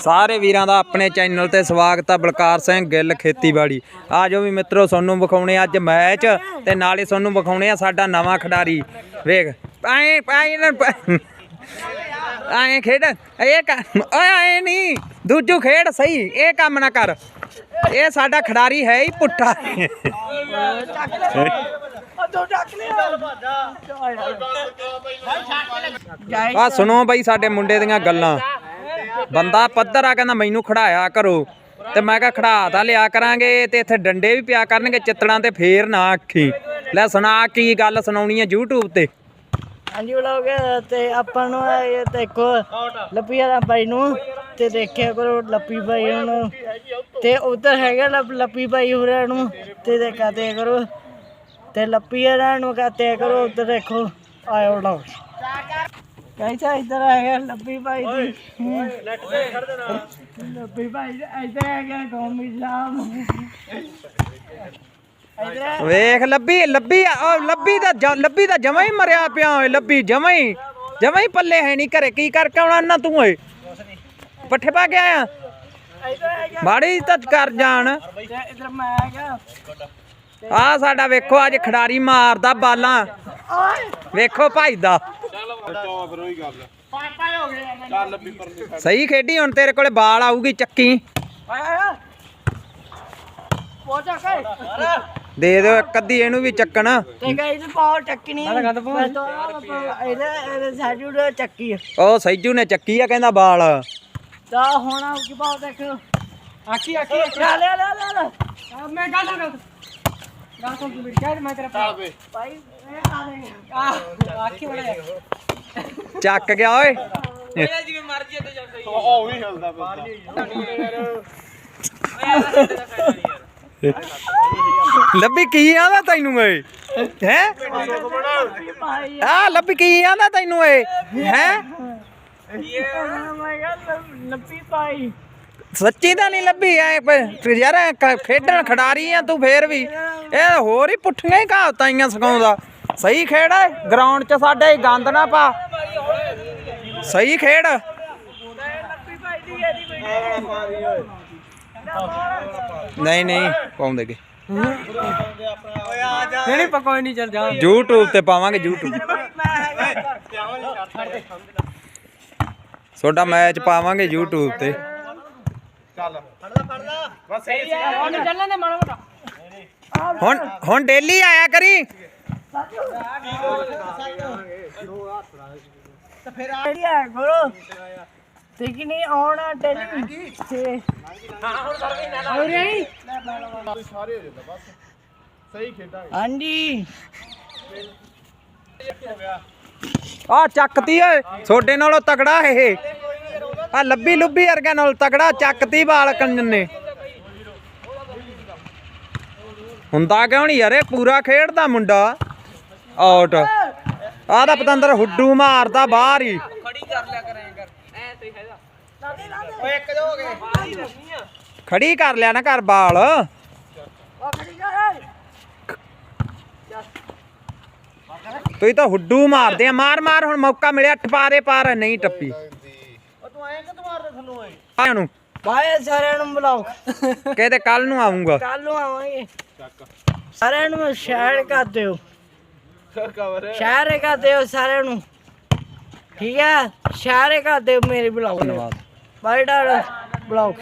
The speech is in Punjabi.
ਸਾਰੇ ਵੀਰਾਂ ਦਾ ਆਪਣੇ ਚੈਨਲ ਤੇ ਸਵਾਗਤ ਆ ਬਲਕਾਰ ਸਿੰਘ ਗਿੱਲ ਖੇਤੀਬਾੜੀ। ਆ ਜੋ ਵੀ ਮਿੱਤਰੋ, ਤੁਹਾਨੂੰ ਵਿਖਾਉਣੇ ਅੱਜ ਮੈਚ ਤੇ ਨਾਲੇ ਤੁਹਾਨੂੰ ਵਿਖਾਉਣੇ ਆ ਸਾਡਾ ਨਵਾਂ ਖਿਡਾਰੀ। ਵੇਖ, ਐ ਐ ਐ ਖੇਡ, ਇਹ ਓਏ, ਐ ਨਹੀਂ, ਦੂਜੂ ਖੇਡ ਸਹੀ, ਇਹ ਕੰਮ ਨਾ ਕਰ। ਇਹ ਸਾਡਾ ਖਿਡਾਰੀ ਹੈ ਹੀ ਪੁੱਠਾ। ਆ ਸੁਣੋ ਬਈ ਸਾਡੇ ਮੁੰਡੇ ਦੀਆਂ ਗੱਲਾਂ। ਬੰਦਾ ਪੱਧਰ ਆ, ਕਹਿੰਦਾ ਮੈਨੂੰ ਖੜਾਇਆ ਕਰੋ। ਤੇ ਮੈਂ ਕਿਹਾ ਖੜਾ ਤਾਂ ਲਿਆ ਕਰਾਂਗੇ, ਤੇ ਇੱਥੇ ਡੰਡੇ ਵੀ ਪਿਆ ਕਰਨਗੇ, ਚਿੱਤੜਾਂ ਤੇ ਫੇਰ ਨਾ ਆਖੀ। ਲੈ ਸੁਣਾ, ਕੀ ਗੱਲ ਸੁਣਾਉਣੀ ਹੈ YouTube ਤੇ? ਹਾਂਜੀ, ਵਲੋਗ ਤੇ ਆਪਾਂ ਨੂੰ ਇਹ ਦੇਖੋ, ਲੱਪੀ ਵਾਲਾ ਬਾਈ ਨੂੰ, ਤੇ ਦੇਖਿਆ ਕਰੋ ਲੱਪੀ ਬਾਈ ਨੂੰ। ਤੇ ਉਧਰ ਹੈਗਾ ਲੱਪ- ਲੱਪੀ ਬਾਈ ਹੋਰਾਂ ਨੂੰ, ਤੇ ਦੇਖਾ ਤੇ ਕਰੋ। ਤੇ ਲੱਪੀ ਵਾਲਾ ਨੂੰ ਕਹਤੇ ਕਰੋ, ਉਧਰ ਦੇਖੋ, ਆਇਓ ਵਲੋਗ। ਕੈਸਾ ਇਧਰ ਹੈਗਾ ਲੱਪੀ ਬਾਈ ਦੀ। ਲੱਪੀ ਬਾਈ ਇਧਰ ਹੈਗਾ ਗੋਮੀ ਸਾਹਿਬ। ਇਧਰ ਵੇਖ ਲੱਭੀ ਲੱਭੀ ਉਹ ਲੱਭੀ ਦਾ ਲੱਭੀ ਦਾ ਜਮਾ ਹੀ ਮਰਿਆ ਪਿਆ ਓਏ ਲੱਭੀ ਜਮਾ ਹੀ। ਜਮਾ ਹੀ ਪੱਲੇ ਹੈ ਨਹੀਂ ਘਰੇ ਕੀ ਕਰਕੇ ਆਉਣਾ ਨਾ ਤੂੰ ਓਏ? ਪੱਠੇ ਪਾ ਕੇ ਆਇਆ? ਮਾੜੀ ਤਾਂ ਕਰ ਜਾਣ। ਤੇ ਇਧਰ ਮੈਂ ਆ ਸਾਡਾ ਵੇਖੋ ਅੱਜ ਖਿਡਾਰੀ ਮਾਰਦਾ ਬਾਲਾਂ। ਓਏ। ਵੇਖੋ ਭਾਈ ਦਾ। ਸਹੀ ਖੇਡੀ ਹੁਣ ਤੇਰੇ ਕੋਲੇ ਬਾਲ ਆਊਗੀ ਚੱਕੀ। ਆਇਆ ਕੇ ਦੇ ਦਿਓ ਇੱਕ ਅੱਧੀ ਇਹਨੂੰ ਵੀ ਚੱਕਣ। ਤੇ ਗਾਇਸ ਪਾਵਰ ਚੱਕਣੀ। ਬਸ ਤੋਂ ਇਹਦੇ ਇਹਦੇ ਸਾਜੂ ਦੇ ਚੱਕੀ ਆ। ਉਹ ਸੈਜੂ ਨੇ ਚੱਕੀ ਆ ਕਹਿੰਦਾ ਬਾਲ। ਤਾਂ ਹੁਣ ਆਉ ਕੀ ਪਾਉ ਦੇਖੋ। ਆਖੀ ਆਖੀ। ਲੈ ਲੈ ਲੈ ਲੈ ਲੈ। ਮੈਂ ਗੱਲ ਕਰ ਕਰ ਤੂੰ ਕਹਿ ਮੈਂ ਤੇਰਾ ਭਾਈ ਭਾਈ ਇਹ ਆ ਰਹੇ ਆ। ਆਖੀ ਬੜਾ। ਚੱਕ ਗਿਆ, ਓਏ। ਲੱਭੀ ਕੀ ਆਂਦਾ ਤੈਨੂੰ ਓਏ ਹੈ? ਆ ਲੱਭੀ ਕੀ ਆਂਦਾ ਤੈਨੂੰ ਓਏ ਹੈ? ਮੈਂ ਗੱਲ ਸੱਚੀ ਤਾਂ ਨਹੀਂ ਲੱਭੀ, ਐ ਯਾਰ ਖੇਡਣ ਖਿਡਾਰੀ ਆ ਤੂੰ ਫੇਰ ਵੀ। ਇਹ ਹੋਰ ਹੀ ਪੁੱਠੀਆਂ ਹੀ ਕਹਾਵਤਾਂ ਸਿਖਾਉਂਦਾ। ਸਹੀ ਖੇਡ ਗਰਾਊਂਡ 'ਚ ਸਾਡੇ ਗੰਦ ਨਾ ਪਾ। ਸਹੀ ਖੇਡ। ਨਹੀਂ ਨਹੀਂ ਪਾਉਂਦੇਗੇ ਨਹੀਂ ਨਹੀਂ ਪਕੋਈ ਨਹੀਂ ਚੱਲ ਜਾ YouTube ਤੇ ਪਾਵਾਂਗੇ YouTube ਤੁਹਾਡਾ ਮੈਚ ਪਾਵਾਂਗੇ YouTube ਤੇ। ਉਹਨੇ ਚੱਲਣ ਦੇ ਮਾੜਾ ਮੋਟਾ ਹੁਣ ਹੁਣ ਡੇਲੀ ਆਇਆ ਕਰੀ? ਜਿਹੜੀ ਹੈ ਗੁਰੂ ਤੇ ਕਿ ਨਹੀਂ ਆਉਣਾ ਟੈਲੀ ਤੇ ਹੋ ਰਹੀ ਹਾਂਜੀ ਆ ਚੱਕਤੀ ਓਏ ਛੋਡੇ ਨਾਲੋਂ ਤਗੜਾ ਇਹ। ਆ ਲੱਭੀ ਲੁੱਬੀ ਵਰਗਾ ਨਾਲ ਤਗੜਾ ਚੱਕਤੀ ਬਾਲ ਕੰਨ ਨੇ ਹੁੰਦਾ ਕਿਉਂ ਨਹੀਂ ਯਾਰ, ਇਹ ਪੂਰਾ ਖੇਡਦਾ ਮੁੰਡਾ। ਆਊਟ ਆਹ ਦਾ ਪਤੰਦਰ ਹੁੱਡੂ ਮਾਰਦਾ ਬਾਹਰ ਹੀ। ਖੜੀ ਕਰ ਲਿਆ ਨਾ ਘਰ ਬਾਲ। ਤੁਸੀਂ ਤਾਂ ਹੁੱਡੂ ਮਾਰਦੇ ਆ। ਮਾਰ ਮਾਰ ਹੁਣ ਮੌਕਾ ਮਿਲਿਆ। ਟਪਾ ਦੇ ਪਾਰ ਨਹੀਂ ਟੱਪੀ। ਆਇਆ ਨੂੰ ਬਾਏ ਸਾਰਿਆਂ ਨੂੰ ਬੁਲਾਓ। ਕਹਿੰਦੇ ਕੱਲ ਨੂੰ ਆਉਂਗਾ ਕੱਲ ਨੂੰ ਆਵਾਂਗੇ। ਸਾਰਿਆਂ ਨੂੰ ਸ਼ੇਅਰ ਕਰ ਦਿਓ। ਸ਼ੇਅਰ ਕਰ ਦਿਓ ਸਾਰਿਆਂ ਨੂੰ। ਠੀਕ ਹੈ ਸ਼ੇਅਰ ਕਰ ਦਿਓ ਮੇਰੇ ਬੁਲਾਓ ਧੰਨਵਾਦ। ਬਾਏ ਡਾਲ ਬੁਲਾਓ